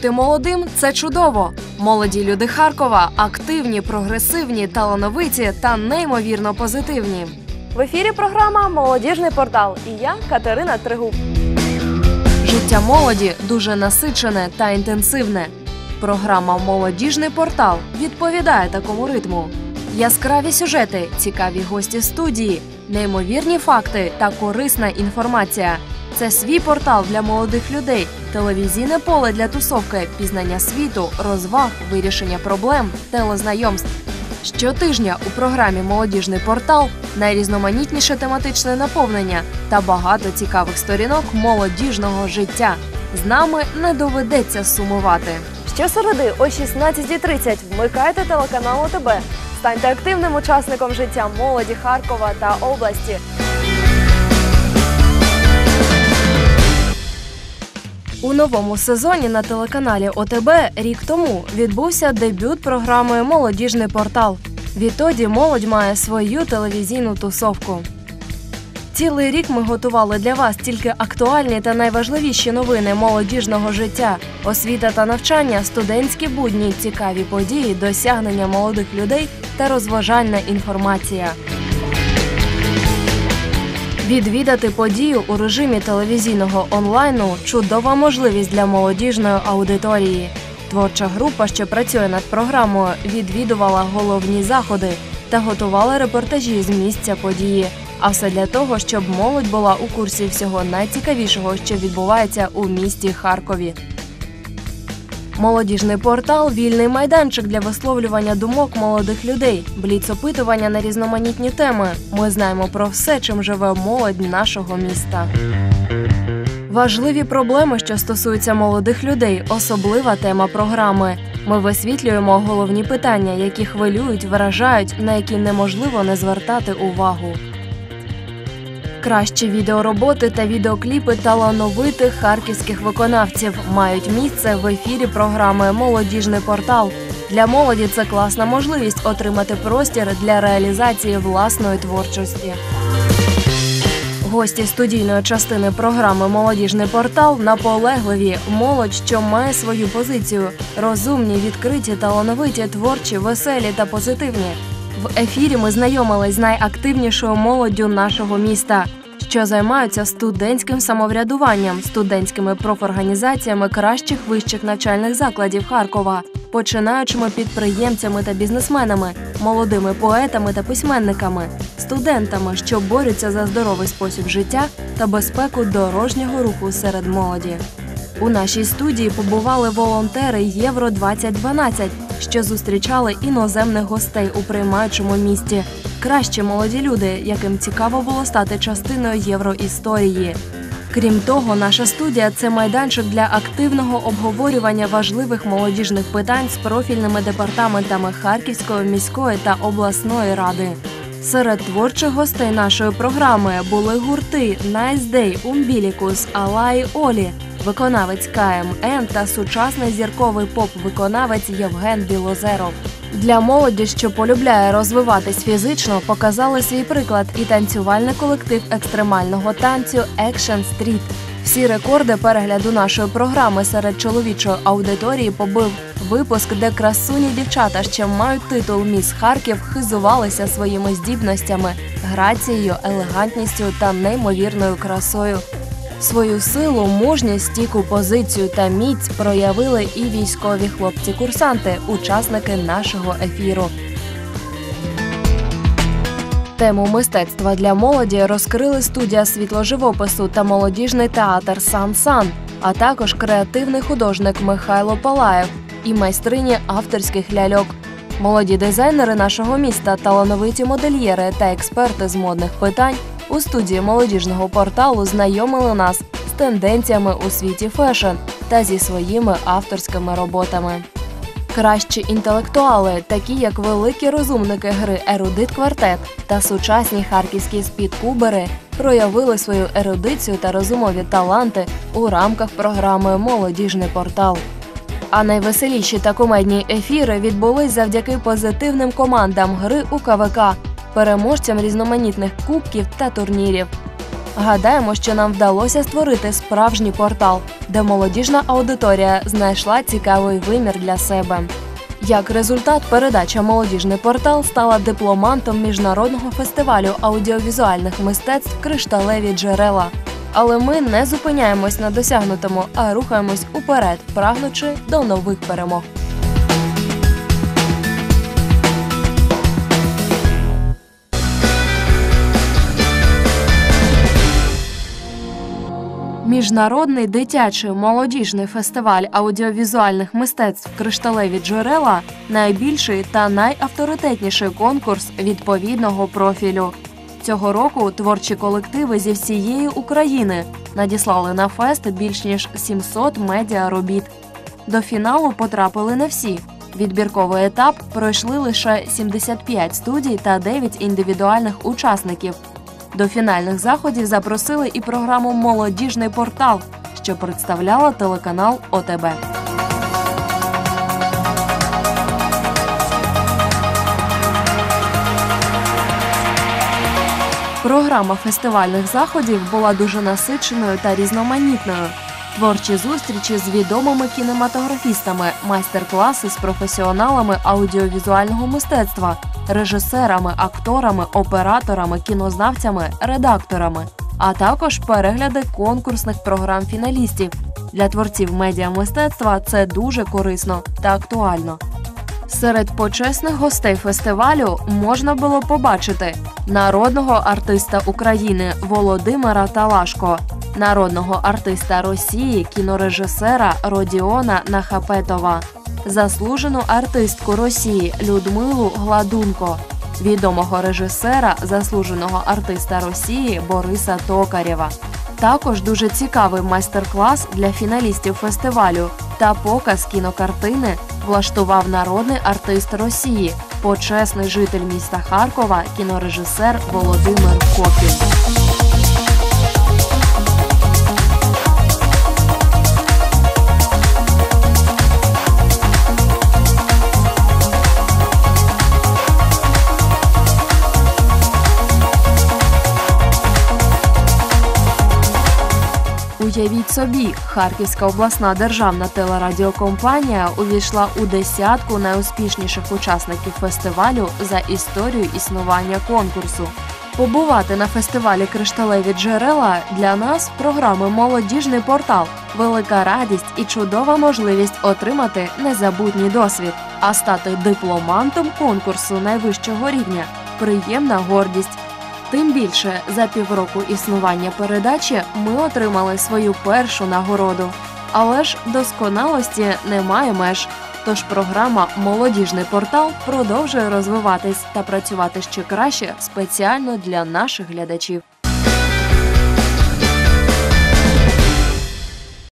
Бути молодим це чудово. Молоді люди Харкова активні, прогресивні, талановиті та неймовірно позитивні. В ефірі програма Молодіжний портал і я Катерина Тригуб. Життя молоді дуже насичене та інтенсивне. Програма Молодіжний портал відповідає такому ритму. Яскраві сюжети, цікаві гості студії, неймовірні факти та корисна інформація. Це свій портал для молодих людей, телевізійне поле для тусовки, пізнання світу, розваг, вирішення проблем, телезнайомств. Щотижня у програмі Молодіжний портал найрізноманітніше тематичне наповнення та багато цікавих сторінок молодіжного життя. З нами не доведеться сумувати. Щосереди о 16.30 вмикайте телеканал ОТБ. Станьте активним учасником життя молоді Харкова та області. У новому сезоні на телеканалі ОТБ рік тому відбувся дебют програми Молодіжний портал. Відтоді молодь має свою телевізійну тусовку. Цілий рік ми готували для вас тільки актуальні та найважливіші новини молодіжного життя, освіта та навчання, студентські будні, цікаві події, досягнення молодих людей та розважальна інформація. Відвідати подію у режимі телевізійного онлайну чудова можливість для молодіжної аудиторії. Творча група, що працює над програмою, відвідувала головні заходи та готувала репортажі з місця події. А все для того, щоб молодь була у курсі всього найцікавішого, що відбувається у місті Харкові. Молодіжний портал вільний майданчик для висловлювання думок молодих людей, бліц-опитування на різноманітні теми. Ми знаємо про все, чим живе молодь нашого міста. Важливі проблеми, що стосуються молодих людей, особлива тема програми. Ми висвітлюємо головні питання, які хвилюють, вражають, на які неможливо не звертати увагу. Кращі відеороботи та відеокліпи талановитих харківських виконавців мають місце в ефірі програми Молодіжний портал. Для молоді це класна можливість отримати простір для реалізації власної творчості. Гості студійної частини програми Молодіжний портал наполегливі молодь, що має свою позицію, розумні, відкриті, талановиті, творчі, веселі та позитивні. В ефірі ми знайомились з найактивнішою молоддю нашого міста, що займаються студентським самоврядуванням, студентськими профорганізаціями кращих вищих навчальних закладів Харкова, починаючими підприємцями та бізнесменами, молодими поетами та письменниками, студентами, що борються за здоровий спосіб життя та безпеку дорожнього руху серед молоді. У нашій студії побували волонтери Євро 2012 що зустрічали іноземних гостей у приймаючому місті. Кращі молоді люди, яким цікаво було стати частиною євроісторії. Крім того, наша студія це майданчик для активного обговорювання важливих молодіжних питань з профільними департаментами Харківської міської та обласної ради. Серед творчих гостей нашої програми були гурти Day, Умбілікус, Алай Олі, виконавець КМН та сучасний зірковий поп-виконавець Євген Білозеров. Для молоді, що полюбляє розвиватись фізично, показали свій приклад і танцювальний колектив екстремального танцю Action Street. Всі рекорди перегляду нашої програми серед чоловічої аудиторії побив випуск, де красуні дівчата, що мають титул Міс Харків, хизувалися своїми здібностями, грацією, елегантністю та неймовірною красою. Свою силу, мужність, стійку позицію та міць проявили і військові хлопці-курсанти, учасники нашого ефіру. Тему мистецтва для молоді розкрили студія світложивопису та молодіжний театр Сан Сан, а також креативний художник Михайло Палаєв і майстрині авторських ляльок. Молоді дизайнери нашого міста, талановиті модельєри та експерти з модних питань у студії молодіжного порталу знайомили нас з тенденціями у світі фешн та зі своїми авторськими роботами. Кращі інтелектуали, такі як великі розумники гри Ерудит Квартет та сучасні харківські спідкубери, проявили свою ерудицію та розумові таланти у рамках програми Молодіжний портал. А найвеселіші та кумедні ефіри відбулись завдяки позитивним командам гри у КВК, переможцям різноманітних кубків та турнірів. Гадаємо, що нам вдалося створити справжній портал, де молодіжна аудиторія знайшла цікавий вимір для себе. Як результат, передача Молодіжний портал стала дипломантом міжнародного фестивалю аудіовізуальних мистецтв Кришталеві джерела. Але ми не зупиняємось на досягнутому, а рухаємось уперед, прагнучи до нових перемог. Міжнародний дитячий молодіжний фестиваль аудіовізуальних мистецтв Кришталеві джерела найбільший та найавторитетніший конкурс відповідного профілю. Цього року творчі колективи зі всієї України надіслали на фест більш ніж 700 медіаробіт. До фіналу потрапили не всі. Відбірковий етап пройшли лише 75 студій та 9 індивідуальних учасників. До фінальних заходів запросили і програму Молодіжний портал, що представляла телеканал ОТБ. Програма фестивальних заходів була дуже насиченою та різноманітною. Творчі зустрічі з відомими кінематографістами, майстер-класи з професіоналами аудіовізуального мистецтва, режисерами, акторами, операторами, кінознавцями, редакторами, а також перегляди конкурсних програм фіналістів. Для творців медіамистецтва це дуже корисно та актуально. Серед почесних гостей фестивалю можна було побачити народного артиста України Володимира Талашко, народного артиста Росії, кінорежисера Родіона Нахапетова, заслужену артистку Росії Людмилу Гладунко, відомого режисера, заслуженого артиста Росії Бориса Токарєва. Також дуже цікавий майстер-клас для фіналістів фестивалю та показ кінокартини влаштував народний артист Росії, почесний житель міста Харкова, кінорежисер Володимир Копін. Уявіть собі, Харківська обласна державна телерадіокомпанія увійшла у десятку найуспішніших учасників фестивалю за історію існування конкурсу. Побувати на фестивалі Кришталеві джерела для нас програми Молодіжний портал, велика радість і чудова можливість отримати незабутній досвід, а стати дипломантом конкурсу найвищого рівня приємна гордість. Тим більше за півроку існування передачі ми отримали свою першу нагороду. Але ж досконалості немає меж. Тож програма Молодіжний портал продовжує розвиватись та працювати ще краще спеціально для наших глядачів.